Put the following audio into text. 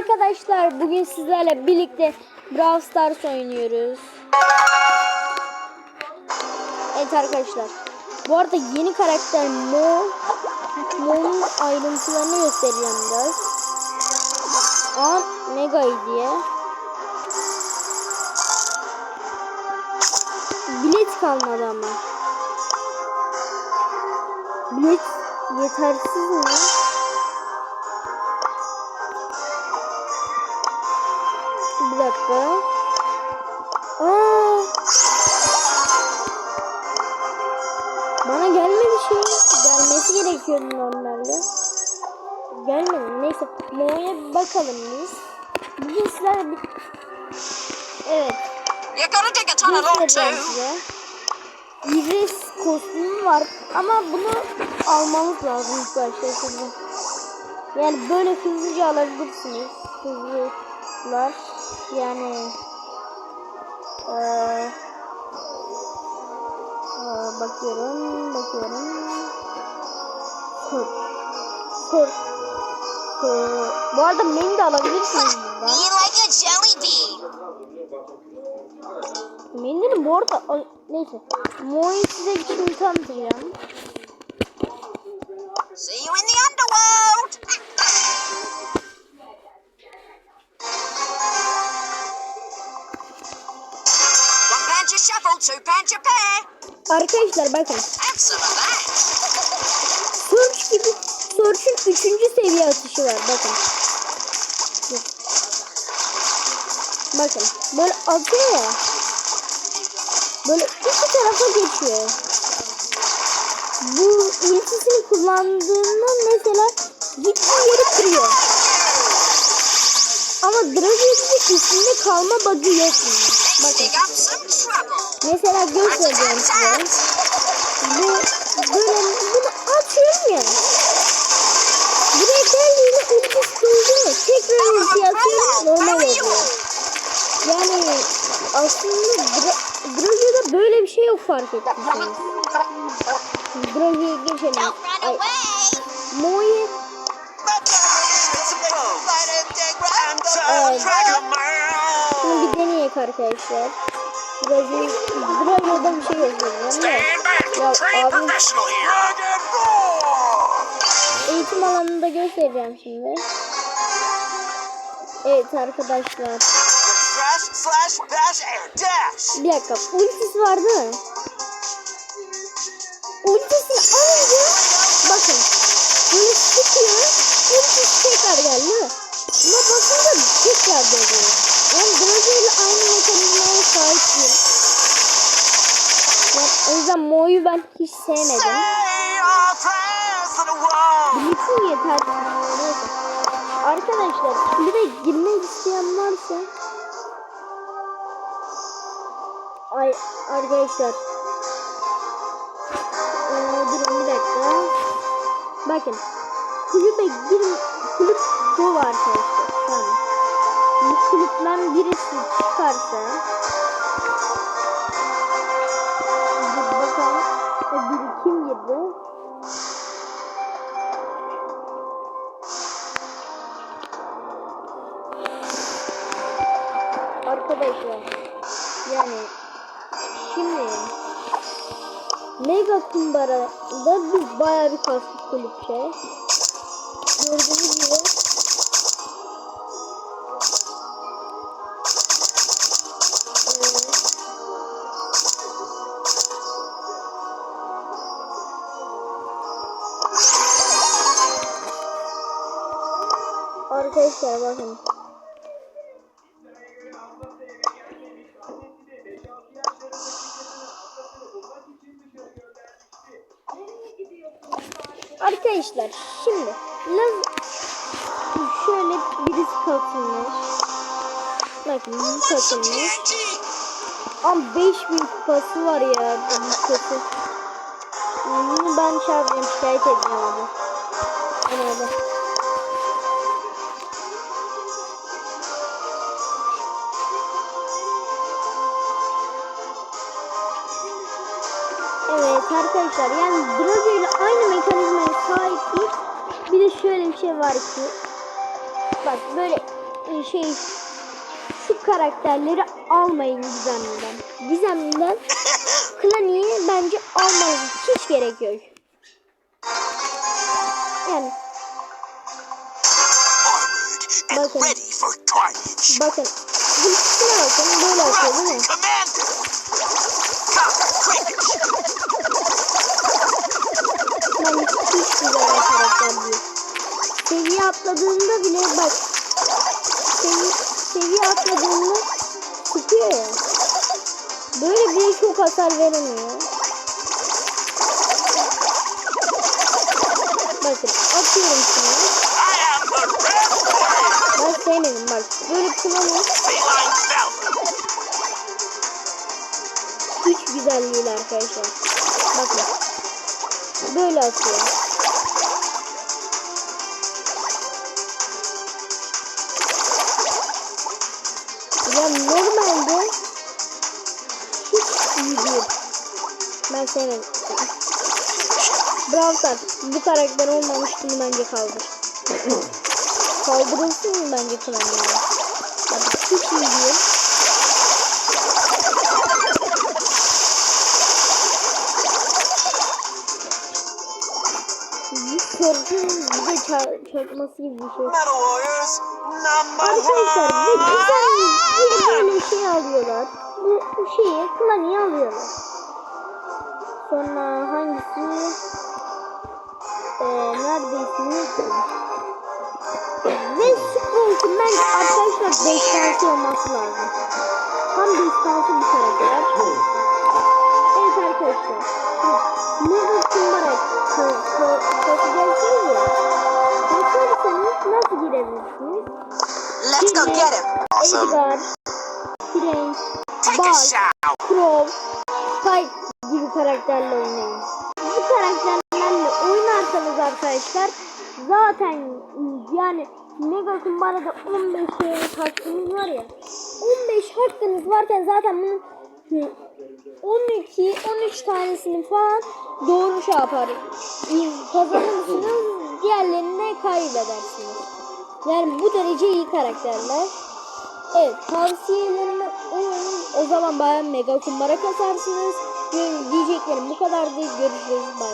arkadaşlar. Bugün sizlerle birlikte Brawl Stars oynuyoruz. Evet arkadaşlar. Bu arada yeni karakter Mo. Mo'nun ayrıntılarını göstereceğim biraz. Aa Mega diye. Bilet kalmadı ama. Bilet yetersiz mi? Gelmedi. Neyse. Mo'ya bakalım biz. Bugün sizlerle bir... Evet. You gotta dig a tunnel or Göstereceğim two. size. Iris kostümü var ama bunu almamız lazım ilk başta şimdi. Yani böyle hızlıca alabilirsiniz. Hızlılar. Yani eee eee, bakıyorum, bakıyorum. Sor. Sor. Sor. Bu arada menü de alabilirsiniz buradan. Me like a jelly bean. Mendil'in bu arada neyse. Mo'yu size şimdi tanıtacağım. See you in the underworld. Arkadaşlar bakın. Search gibi Search'ün üçüncü seviye atışı var bakın. Bakın böyle atıyor ya. Böyle iki tarafa geçiyor. Bu ultisini kullandığında mesela gittiği yeri kırıyor. Ama Dragon'ın üstünde kalma bug'ı yok Bakın. Mesela göstereceğim size. Bu aslında Dra Drago'da böyle bir şey yok fark ettiyseniz. Drago'ya geçelim. Ay. Mo'yu Evet. Şunu bir deneyek arkadaşlar. Drago'yu Drago'da bir şey back. Ya abi eğitim alanında göstereceğim şimdi. Evet arkadaşlar. Bir dakika. Ultisi var değil mi? Ultisini alınca bakın. Böyle sıkıyor. Ultisi tekrar geldi? Buna basınca tekrar geliyor. Yani Drago ile aynı mekanizmaya sahip değil. Yani o yüzden Mo'yu ben hiç sevmedim. Blitz'in yeter. Arkadaşlar de girmek isteyen varsa Ay arkadaşlar. Ee, durun bir dakika. Bakın. Kulübe girin kulüp dolu arkadaşlar. An. Bu kulüpten birisi çıkarsa Mega Kumbara'da biz bayağı bir kastık kulüp şey. Gördüğünüz gibi Arkadaşlar bakın. Arkadaşlar şimdi şöyle birisi katılmış. Bakın bu katılmış. Ama 5000 kupası var ya bu kötü. Bunu ben çağıracağım şikayet edeceğim abi. Evet arkadaşlar yani Drago ile aynı mekanizmaya sahip değil. Bir de şöyle bir şey var ki bak böyle e, şey şu karakterleri almayın Gizemli'den. Gizemli'den Klani'yi bence almanız hiç gerek yok. Yani Bakın. bakın bu şuna bakın böyle atıyor değil mi? Atladığında bile bak sevi, seviye atladığında sıkıyor ya. Böyle bile çok hasar veremiyor. Bakın atıyorum şunu. I am the Red Warrior! Ben sevmedim bak. Böyle. Feline Falcon! Hiç güzel değil arkadaşlar. Bakın. Böyle atıyor. Ya normalde hiç iyi değil. Ben sevmedim. Brawl bu karakter olmamış bunu bence kaldır. Kaldırılsın mı bence klan ya? Bak hiç iyi değil. Sorduğun bize çar- çarpması gibi bir şey. Arkadaşlar bu güzel bir böyle şey alıyorlar. Bu, bu şeyi Klani'yi alıyorlar. Sonra hangisi? Ee, nerede ismi? Ve Sprout'un bence arkadaşlar destansı olması lazım. Tam destansı bir karakter. Evet arkadaşlar. Mega nasıl girebilirsiniz? Let's go get him. Edgar, Frank, Buzz! Crow, Spike gibi karakterle oynayın. Bu karakterlerle oynarsanız arkadaşlar zaten yani Mega Kumbara'da 15 şeyiniz hakkınız var ya 15 hakkınız varken zaten bunun 12 13 tanesini falan doğru şey yapar. Kazanırsınız diğerlerini de kaybedersiniz. Yani bu derece iyi karakterler. Evet tavsiyelerimi uyun. O zaman bayağı mega kumbara kasarsınız. Diyeceklerim bu kadardı. Görüşürüz. Bye.